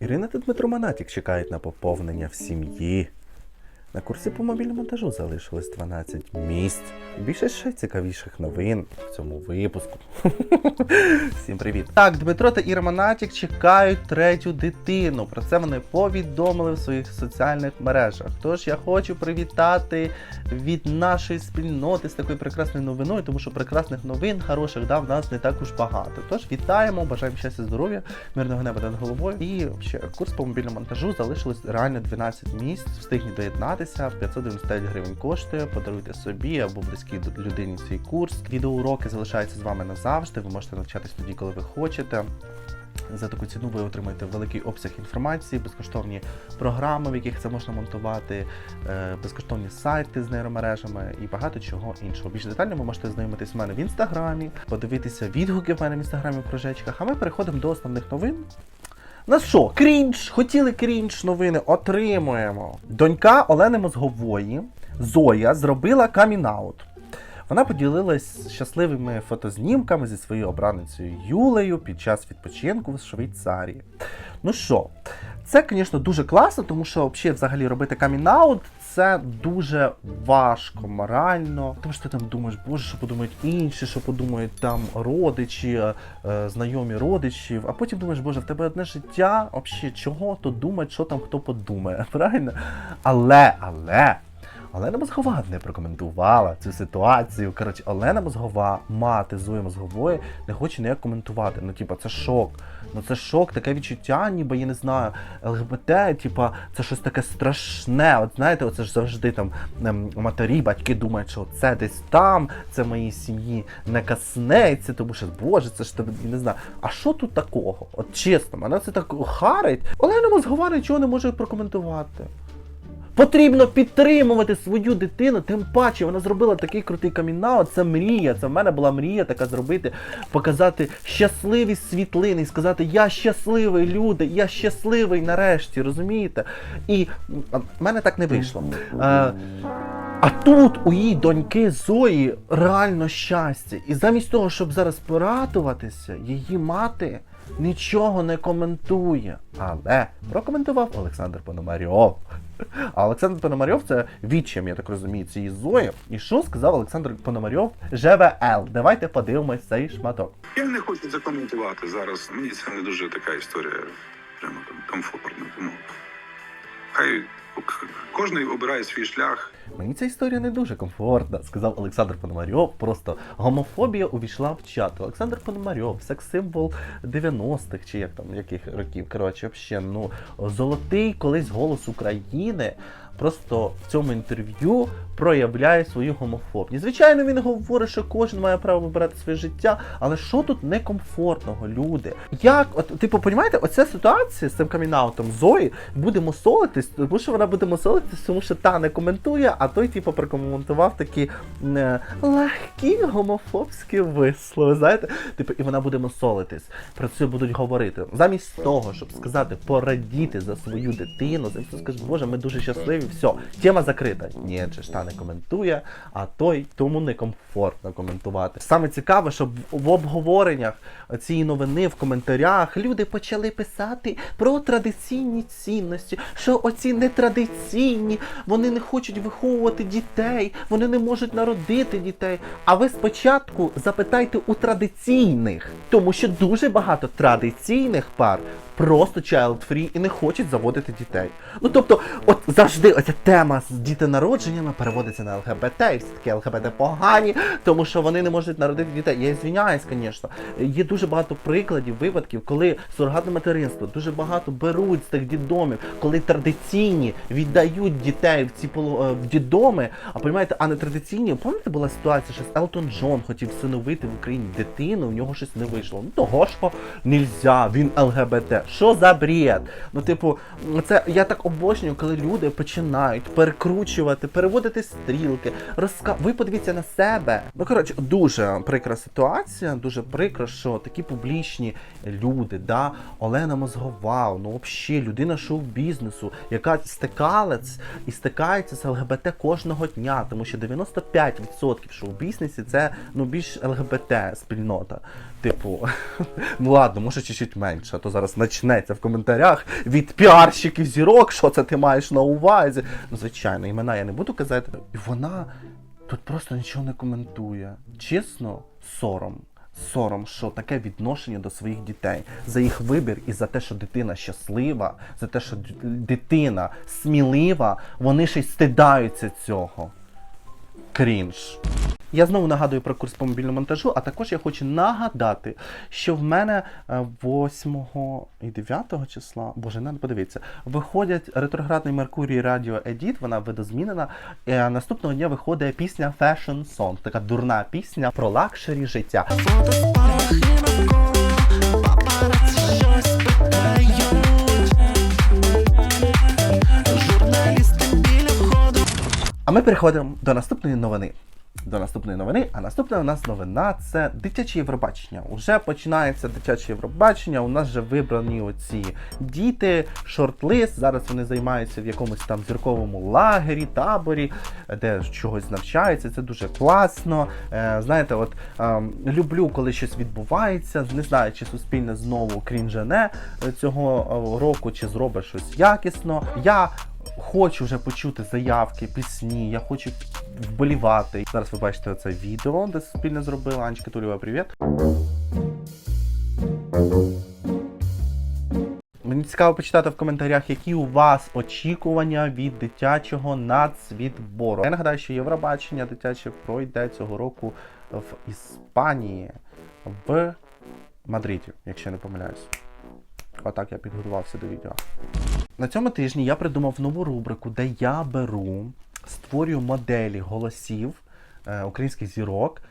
Ірина та Дмитро Манатік чекають на поповнення в сім'ї. На курсі по мобільному монтажу залишилось 12 місць. Більше ще цікавіших новин в цьому випуску. Всім привіт! Так, Дмитро та Іра Монатік чекають третю дитину. Про це вони повідомили в своїх соціальних мережах. Тож я хочу привітати від нашої спільноти з такою прекрасною новиною, тому що прекрасних новин хороших да, в нас не так уж багато. Тож вітаємо, бажаємо щастя, здоров'я, мирного неба над головою. І ще курс по мобільному монтажу залишилось реально 12 місць. Встигніть доєднатися. 599 гривень коштує. Подаруйте собі або близькій людині цей курс. Відеоуроки залишаються з вами назавжди. Ви можете навчатись тоді, коли ви хочете. За таку ціну ви отримаєте великий обсяг інформації, безкоштовні програми, в яких це можна монтувати, е, безкоштовні сайти з нейромережами і багато чого іншого. Більш детально ви можете знайомитись в мене в інстаграмі, подивитися відгуки в мене в інстаграмі в кружечках. А ми переходимо до основних новин. На що? Крінж! Хотіли крінж новини, отримуємо. Донька Олени Мозгової Зоя зробила камінаут. Вона поділилась щасливими фотознімками зі своєю обраницею Юлею під час відпочинку в Швейцарії. Ну що, це, звісно, дуже класно, тому що взагалі, робити камінаут це дуже важко морально. Тому що ти там думаєш, боже, що подумають інші, що подумають там родичі, е, е, знайомі родичів. А потім думаєш, боже, в тебе одне життя, взагалі, чого то думати, що там хто подумає, правильно? Але, але. Олена Мозгова не прокоментувала цю ситуацію. Коротше, Олена Мозгова, мати Зої Мозгової, не хоче ніяк коментувати. Ну, типа, це шок. Ну це шок, таке відчуття, ніби я не знаю, ЛГБТ, типа, це щось таке страшне. От знаєте, оце ж завжди там ем, матері, батьки думають, що це десь там, це моїй сім'ї не каснеться, тому що, боже, це ж я не знаю. А що тут такого? От чесно, мене це так харить. Олена Мозгова нічого не може прокоментувати. Потрібно підтримувати свою дитину, тим паче вона зробила такий крутий камінаут. Це мрія. Це в мене була мрія така зробити, показати щасливі світлини і сказати: Я щасливий, люди, я щасливий нарешті, розумієте? І в мене так не вийшло. Е, а тут у її доньки Зої реально щастя. І замість того, щоб зараз порадуватися, її мати нічого не коментує. Але прокоментував Олександр Пономарьов. А Олександр Пономарьов це відчим, я так розумію, цієї Зої. І що сказав Олександр Пономарьов ЖВЛ? Давайте подивимось цей шматок. Я не хочу закоментувати зараз. Мені це не дуже така історія прямо там комфортна. Тому хай к- кожен обирає свій шлях. Мені ця історія не дуже комфортна, сказав Олександр Пономарьов. Просто гомофобія увійшла в чат. Олександр Пономарьов, секс-символ 90-х чи як там яких років. Коротше, взагалі, ну золотий колись голос України. Просто в цьому інтерв'ю проявляє свою гомофобність. Звичайно, він говорить, що кожен має право вибирати своє життя, але що тут некомфортного, люди? Як, от, типу, понімаєте, оця ситуація з цим камінаутом Зої буде мусолитись, тому що вона буде мусолитись, тому що та не коментує, а той, типу, прокоментував такі е, легкі гомофобські вислови. Знаєте, типу, і вона буде мусолитись. Про це будуть говорити. Замість того, щоб сказати, порадіти за свою дитину, замість того скаже, боже, ми дуже щасливі, все, тема закрита. Ні, ж та не коментує, а той тому некомфортно коментувати. Саме цікаве, що в- в обговореннях цієї новини в коментарях люди почали писати про традиційні цінності, що оці нетрадиційні, вони не хочуть виховувати дітей, вони не можуть народити дітей. А ви спочатку запитайте у традиційних, тому що дуже багато традиційних пар просто child-free і не хочуть заводити дітей. Ну тобто, от завжди оця тема з дітенародженнями переводиться на ЛГБТ, і все таки ЛГБТ погані, тому що вони не можуть народити дітей. Я звіняюсь, звісно. Є дуже багато прикладів, випадків, коли сурогатне материнство дуже багато беруть з тих дідомів, коли традиційні віддають дітей в ці поло- е, в дідоми, а розумієте, а не традиційні. Пам'ятаєте, була ситуація, що Елтон Джон хотів всиновити в Україні дитину, в нього щось не вийшло. Ну того ж бо нельзя, він ЛГБТ. Що за бред? Ну, типу, це я так обожнюю, коли люди починають перекручувати, переводити стрілки, розка... Ви подивіться на себе. Ну коротше, дуже прикра ситуація, дуже прикро, що такі публічні люди, да, Олена Мозгова, ну взагалі людина шоу-бізнесу, яка стикалась і стикається з ЛГБТ кожного дня, тому що 95% шоу-бізнесі це ну більш ЛГБТ спільнота. Типу, ну ладно, може чуть-чуть менше, а то зараз почне почнеться в коментарях від піарщиків зірок, що це ти маєш на увазі. Ну, звичайно, імена я не буду казати. І вона тут просто нічого не коментує. Чесно, сором. Сором, що таке відношення до своїх дітей за їх вибір і за те, що дитина щаслива, за те, що дитина смілива, вони ще й стидаються цього. Крінж. Я знову нагадую про курс по мобільному монтажу, а також я хочу нагадати, що в мене е, 8 і 9 числа, боже, не подивіться, виходять ретроградний Меркурій Радіо Едіт, вона видозмінена. Е, Наступного дня виходить пісня Fashion Song, така дурна пісня про лакшері життя. Переходимо до наступної новини. До наступної новини. А наступна у нас новина це дитяче Євробачення. Уже починається дитяче Євробачення. У нас вже вибрані оці діти, шорт-лист. Зараз вони займаються в якомусь там зірковому лагері, таборі, де чогось навчаються. Це дуже класно. Е, знаєте, от ем, люблю, коли щось відбувається. Не знаю, чи суспільне знову крінжене е, цього е, року, чи зробить щось якісно. Я хочу вже почути заявки, пісні, я хочу вболівати. Зараз ви бачите це відео, де спільно зробила Анечка Тулєва, привіт. Мені цікаво почитати в коментарях, які у вас очікування від дитячого нацвідбору. Я нагадаю, що Євробачення дитяче пройде цього року в Іспанії, в Мадриді, якщо не помиляюсь. Отак я підготувався до відео. На цьому тижні я придумав нову рубрику, де я беру, створюю моделі голосів е, українських зірок,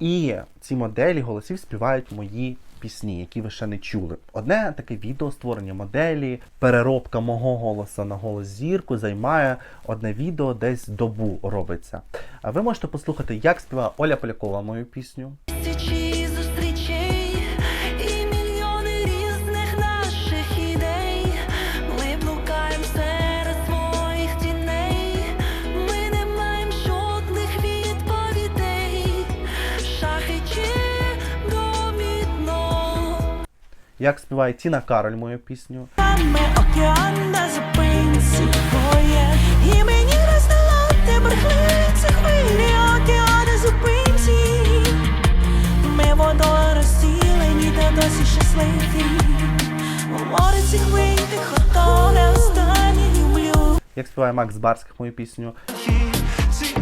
і ці моделі голосів співають мої пісні, які ви ще не чули. Одне таке відео створення моделі, переробка мого голосу на голос зірку займає одне відео, десь добу робиться. А ви можете послухати, як співає Оля Полякова мою пісню. Як співає Тіна Кароль мою пісню. Океан на зупинці твоє І мені не здолати брехливці хвилі океани зупинці Ми водою розділені та досі щасливі У морі цих хвиль тихо тоне останнє люблю Як співає Макс Барських мою пісню. Ці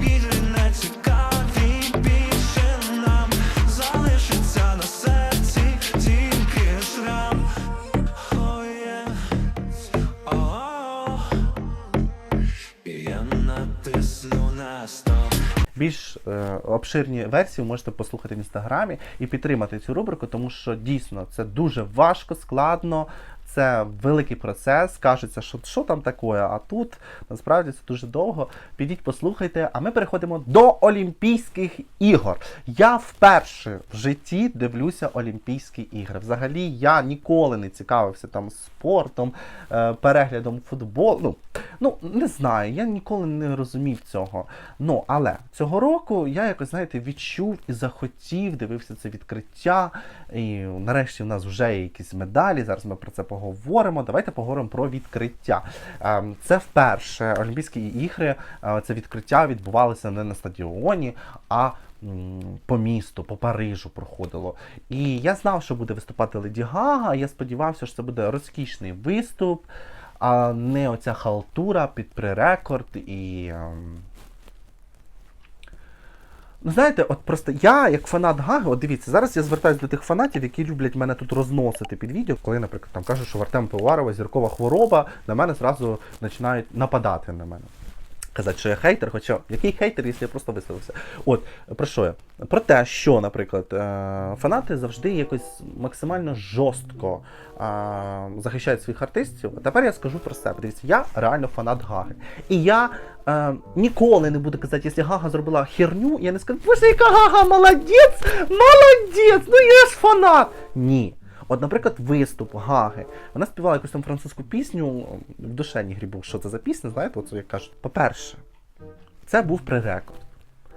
Більш е, обширні версії можете послухати в інстаграмі і підтримати цю рубрику, тому що дійсно це дуже важко, складно. Це великий процес. Кажеться, що що там таке, а тут насправді це дуже довго. Підіть, послухайте. А ми переходимо до Олімпійських ігор. Я вперше в житті дивлюся Олімпійські ігри. Взагалі я ніколи не цікавився там спортом, е, переглядом футболу. Ну, ну не знаю, я ніколи не розумів цього. Ну, але цього року я якось, знаєте, відчув і захотів, дивився це відкриття. І нарешті в нас вже є якісь медалі. Зараз ми про це поговоримо. Давайте поговоримо про відкриття. Ем, Це вперше Олімпійські ігри, е, це відкриття відбувалося не на стадіоні, а по місту, по Парижу проходило. І я знав, що буде виступати Леді Гага. Я сподівався, що це буде розкішний виступ, а не оця халтура під пререкорд і. Ну, знаєте, от просто я, як фанат Гаги, от дивіться, зараз я звертаюся до тих фанатів, які люблять мене тут розносити під відео, коли, наприклад, там кажуть, що в Артема Пиварова зіркова хвороба, на мене зразу починають нападати на мене. Казати, що я хейтер, хоча який хейтер, якщо я просто висловився. От, про що я? Про те, що, наприклад, е, фанати завжди якось максимально жорстко е, захищають своїх артистів. А тепер я скажу про себе. Дивіться, я реально фанат Гаги. І я е, ніколи не буду казати, якщо Гага зробила херню, я не скажу, боже, яка Гага молодець! Молодець! Ну я ж фанат! Ні. От, наприклад, виступ Гаги. Вона співала якусь там французьку пісню, в душені грібу, що це за пісня, знаєте, от як кажуть. По-перше, це був пререкорд.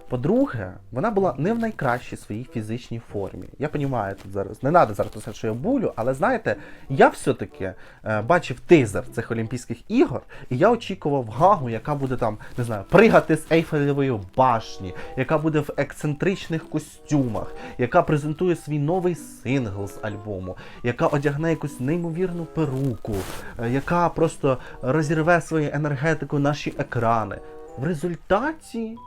По-друге, вона була не в найкращій своїй фізичній формі. Я розумію, тут зараз не треба зараз писати, що я булю, але знаєте, я все-таки е, бачив тизер цих Олімпійських ігор, і я очікував гагу, яка буде там, не знаю, пригати з Ейфелевої башні, яка буде в ексцентричних костюмах, яка презентує свій новий сингл з альбому, яка одягне якусь неймовірну перуку, е, яка просто розірве своєю енергетикою наші екрани. В результаті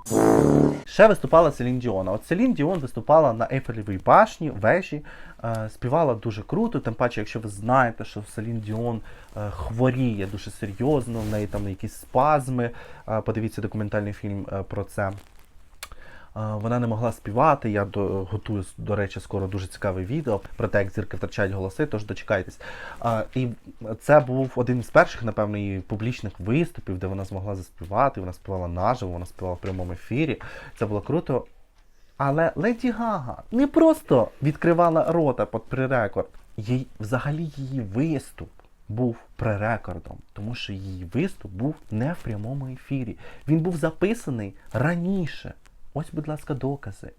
ще виступала Селін Діон. От Селін Діон виступала на Ейфелевій башні, вежі, е, співала дуже круто. Тим паче, якщо ви знаєте, що Селін Діон е, хворіє дуже серйозно, в неї там якісь спазми. Е, подивіться документальний фільм про це. Вона не могла співати. Я до, готую, до речі, скоро дуже цікаве відео про те, як зірки втрачають голоси, тож дочекайтесь. І це був один із перших, напевно, її публічних виступів, де вона змогла заспівати. Вона співала наживо, вона співала в прямому ефірі. Це було круто. Але Леді Гага не просто відкривала рота під пререкорд. Їй, взагалі її виступ був пререкордом, тому що її виступ був не в прямому ефірі. Він був записаний раніше. Ось, будь ласка, докази.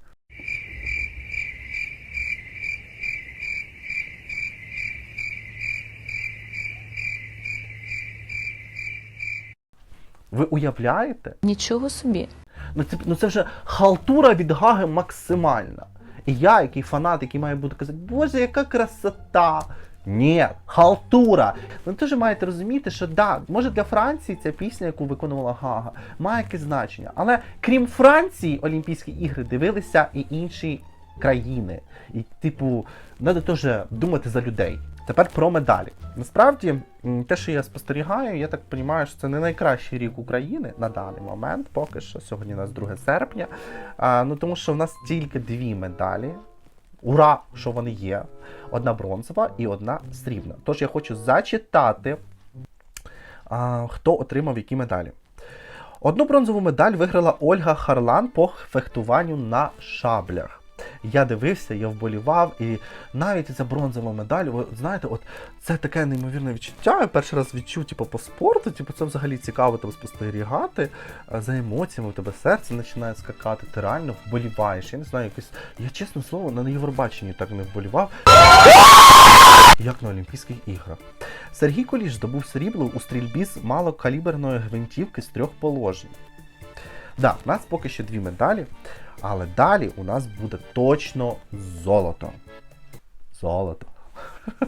Ви уявляєте? Нічого собі. Ну це, ну це вже халтура від Гаги максимальна. І я, який фанат, який має бути казати, Боже, яка красота! Ні, халтура. Ви теж маєте розуміти, що да, може для Франції ця пісня, яку виконувала Гага, має якесь значення. Але крім Франції, Олімпійські ігри дивилися і інші країни. І, типу, треба теж думати за людей. Тепер про медалі. Насправді, те, що я спостерігаю, я так розумію, що це не найкращий рік України на даний момент, поки що сьогодні у нас 2 серпня. А, ну тому що в нас тільки дві медалі. Ура, що вони є! Одна бронзова і одна срібна. Тож я хочу зачитати, а, хто отримав які медалі. Одну бронзову медаль виграла Ольга Харлан по фехтуванню на шаблях. Я дивився, я вболівав, і навіть ця бронзова медаль, ви знаєте, от це таке неймовірне відчуття. Я перший раз відчув типу, по спорту, типу, це взагалі цікаво там спостерігати е, за емоціями, у тебе серце починає скакати, ти реально вболіваєш. Я не знаю, якось. Я чесно слово, на Євробаченні так не вболівав. Як на Олімпійських іграх. Сергій Куліш здобув срібло у стрільбі з малокаліберної гвинтівки з трьох положень. Да, у нас поки що дві медалі, але далі у нас буде точно золото. Золото.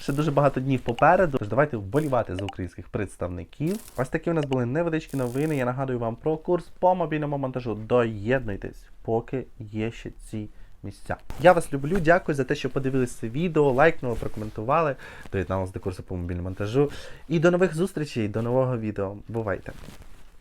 Ще дуже багато днів попереду. Тож давайте вболівати за українських представників. Ось такі у нас були невеличкі новини. Я нагадую вам про курс по мобільному монтажу. Доєднуйтесь, поки є ще ці місця. Я вас люблю, дякую за те, що подивилися це відео, лайкнули, прокоментували, доєдналися до курсу по мобільному монтажу. І до нових зустрічей, до нового відео. Бувайте!